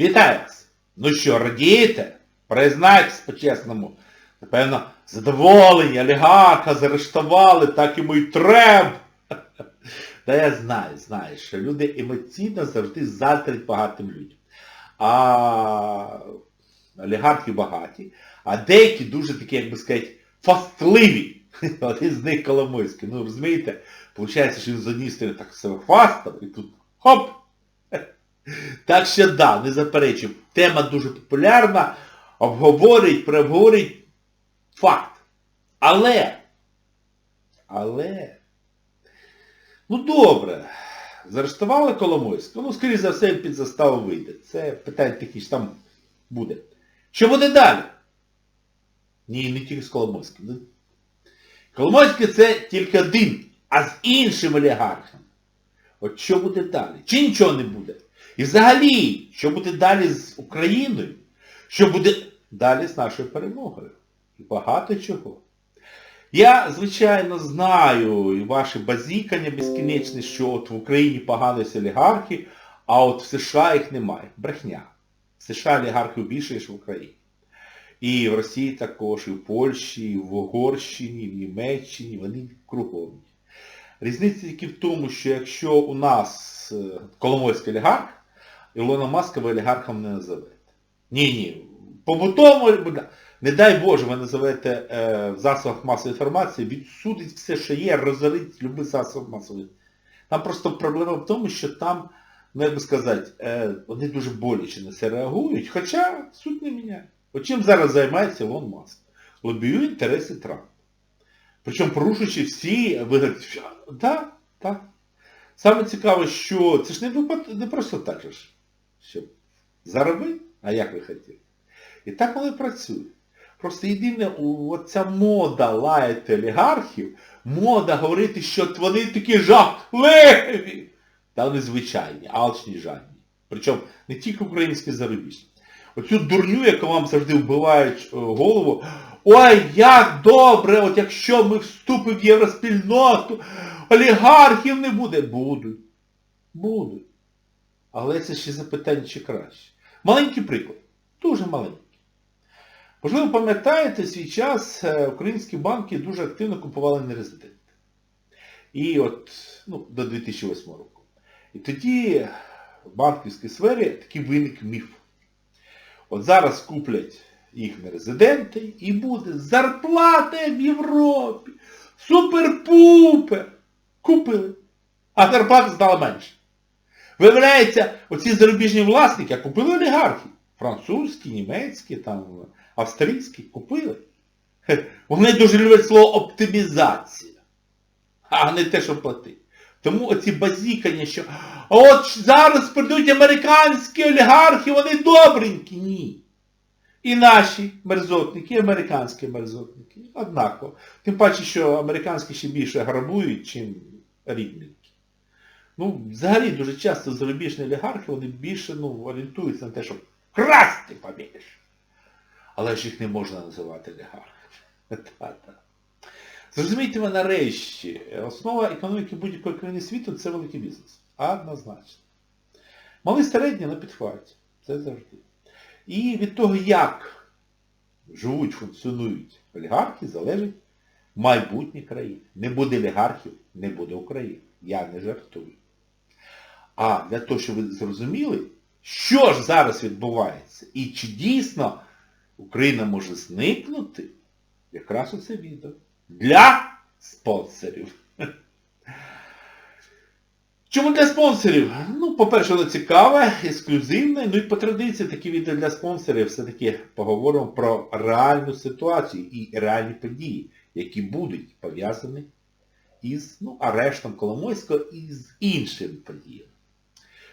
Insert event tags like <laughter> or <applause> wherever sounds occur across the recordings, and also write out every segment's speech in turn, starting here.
Вітаю вас! Ну що, радієте? Признайтесь по-чесному. Напевно, задоволені, олігарха заарештували, так йому й треба. <laughs> Та я знаю, знаю, що люди емоційно завжди заздрять багатим людям. А олігархи багаті, а деякі дуже такі, як би сказати, фастливі. <laughs> Один з них Коломойський. Ну, розумієте, виходить, що він з однієї сторони так себе фастав, і тут хоп! Так що да, не заперечую. Тема дуже популярна, обговорить, переговорить факт. Але, але, ну добре, заарештували Коломойського, ну, скоріше за все, під заставу вийде. Це питання такі ж там буде. Що буде далі? Ні, не тільки з Коломойським. Ну, Коломойський це тільки один, а з іншим олігархом. От що буде далі? Чи нічого не буде? І взагалі, що буде далі з Україною? Що буде далі з нашою перемогою? І багато чого. Я, звичайно, знаю і ваші базікання безкінечні, що от в Україні погані олігархи, а от в США їх немає. Брехня. В США олігархів більше, ніж в Україні. І в Росії також, і в Польщі, і в Угорщині, і в Німеччині, вони кругом. Різниця тільки в тому, що якщо у нас е, Коломойський олігарх, Ілона Маска ви олігархом не називаєте. Ні-ні. Побутово, не дай Боже, ви називаєте е, в засобах масової інформації, відсудить все, що є, розорить любий засоб масової. Там просто проблема в тому, що там, ну як би сказати, е, вони дуже боляче на це реагують, хоча суть не міняє. Чим зараз займається Ілон Маск? Лобіює інтереси Трампа. Причому порушуючи всі вигадки. Так, так. Саме цікаве, що це ж не, випад... не просто так же ж. Що зароби, а як ви хотіли. І так воно і працює. Просто єдине, оця мода лаяти олігархів, мода говорити, що вони такі жахливі. Та вони звичайні, алчні, жадні. Причому не тільки українські зарубіжні. Оцю дурню, яку вам завжди вбивають е, голову, ой, як добре, от якщо ми вступимо в євроспільноту, олігархів не буде. Будуть. Будуть. Але це ще запитання чи краще. Маленький приклад. Дуже маленький. Можливо, пам'ятаєте, свій час е, українські банки дуже активно купували нерезиденти. І от, ну, до 2008 року. І тоді в банківській сфері такий виник міф. От зараз куплять їх нерезиденти і буде зарплата в Європі. Супер-пупер. Купили. А зарплата стала менше. Виявляється, оці зарубіжні власники купили олігархи. Французькі, німецькі, там, австрійські. Купили. Вони дуже люблять слово оптимізація. А не те, що платити. Тому оці базікання, що от зараз прийдуть американські олігархи, вони добренькі. Ні. І наші мерзотники, і американські мерзотники. Однаково. Тим паче, що американські ще більше грабують, чим рідненькі. Ну, взагалі дуже часто зарубіжні олігархи, вони більше ну, орієнтуються на те, щоб красти побільше. Але ж їх не можна називати олігархами. <laughs> Зрозумійте ви нарешті, основа економіки будь-якої країни світу це великий бізнес. Однозначно. Малий середній на підхваті. Це завжди. І від того, як живуть, функціонують олігархи, залежить майбутнє країни. Не буде олігархів, не буде України. Я не жартую. А для того, щоб ви зрозуміли, що ж зараз відбувається, і чи дійсно Україна може зникнути, якраз оце відео. Для спонсорів. <laughs> Чому для спонсорів? Ну, по-перше, воно цікаве, ексклюзивне, ну і по традиції такі відео для спонсорів все-таки поговоримо про реальну ситуацію і реальні події, які будуть пов'язані із ну, арештом Коломойського і з іншими подіями.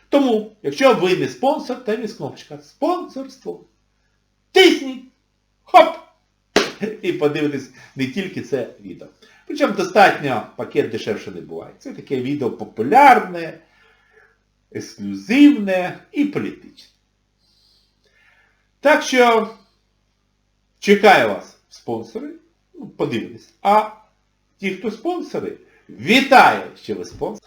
Тому, якщо ви не спонсор, то є кнопочка Спонсорство. Тисніть! Хоп! І подивитись не тільки це відео. Причому достатньо пакет дешевше не буває. Це таке відео популярне, ексклюзивне і політичне. Так що чекаю вас спонсори. Ну, подивитесь. А ті, хто спонсори, вітаю, що ви спонсори.